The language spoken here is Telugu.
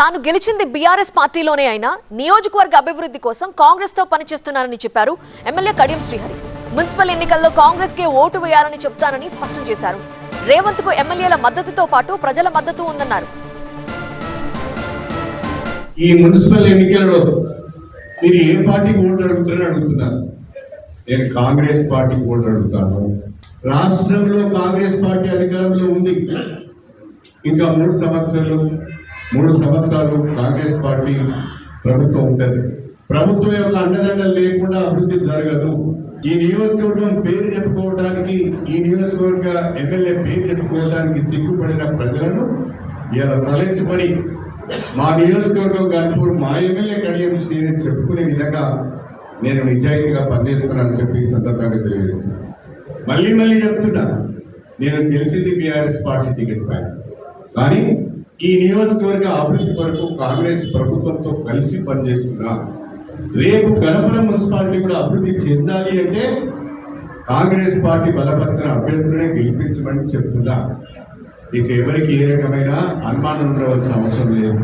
తాను గెలిచింది బీఆర్ఎస్ పార్టీలోనే అయినా నియోజకవర్గ అభివృద్ధి కోసం కాంగ్రెస్తో పనిచేస్తున్నానని చెప్పారు ఎమ్మెల్యే కడియం శ్రీహరి. మున్సిపల్ ఎన్నికల్లో కాంగ్రెస్ కే ఓటు వేయాలని చెప్తానని స్పష్టం చేశారు. రేవంత్కు ఎమ్మెల్యేల మద్దతుతో పాటు ప్రజల మద్దతు ఉందన్నారు. ఈ మున్సిపల్ ఎన్నికలలో మీరు ఏ పార్టీకి ఓట్లు అడుగుతారని అడుగుతున్నారు? నేను కాంగ్రెస్ పార్టీకి ఓట్లు అడుగుతాను. రాష్ట్రంలో కాంగ్రెస్ పార్టీ అధికారంలో ఉంది. ఇంకా మూడు సంవత్సరాలు మూడు సంవత్సరాలు కాంగ్రెస్ పార్టీ ప్రభుత్వం ఉంటుంది. ప్రభుత్వం యొక్క అండదండలు లేకుండా అభివృద్ధి జరగదు. ఈ నియోజకవర్గం పేరు చెప్పుకోవడానికి ఈ నియోజకవర్గ ఎమ్మెల్యే పేరు చెప్పుకోవడానికి సిగ్గుపడిన ప్రజలను ఇలా తలెత్తుకొని మా నియోజకవర్గం గన్పూర్ మా ఎమ్మెల్యే కడియం నేను చెప్పుకునే విధంగా నేను నిజాయితీగా పనిచేస్తున్నానని చెప్పి ఈ సందర్భంగా తెలియజేస్తున్నాను మళ్ళీ మళ్ళీ చెప్తున్నా. నేను గెలిచింది బీఆర్ఎస్ పార్టీ టికెట్ పైన. కానీ ఈ నియోజకవర్గ అభివృద్ధి కొరకు కాంగ్రెస్ ప్రభుత్వంతో కలిసి పనిచేస్తున్నా రేపు గణపురం మున్సిపాలిటీ కూడా అభివృద్ధి చెందాలి అంటే కాంగ్రెస్ పార్టీ బలపరిచిన అభ్యర్థులనే గెలిపించమని చెప్తున్నా. ఇక ఎవరికి ఏ రకమైన అనుమానం ఉండవలసిన అవసరం లేదు.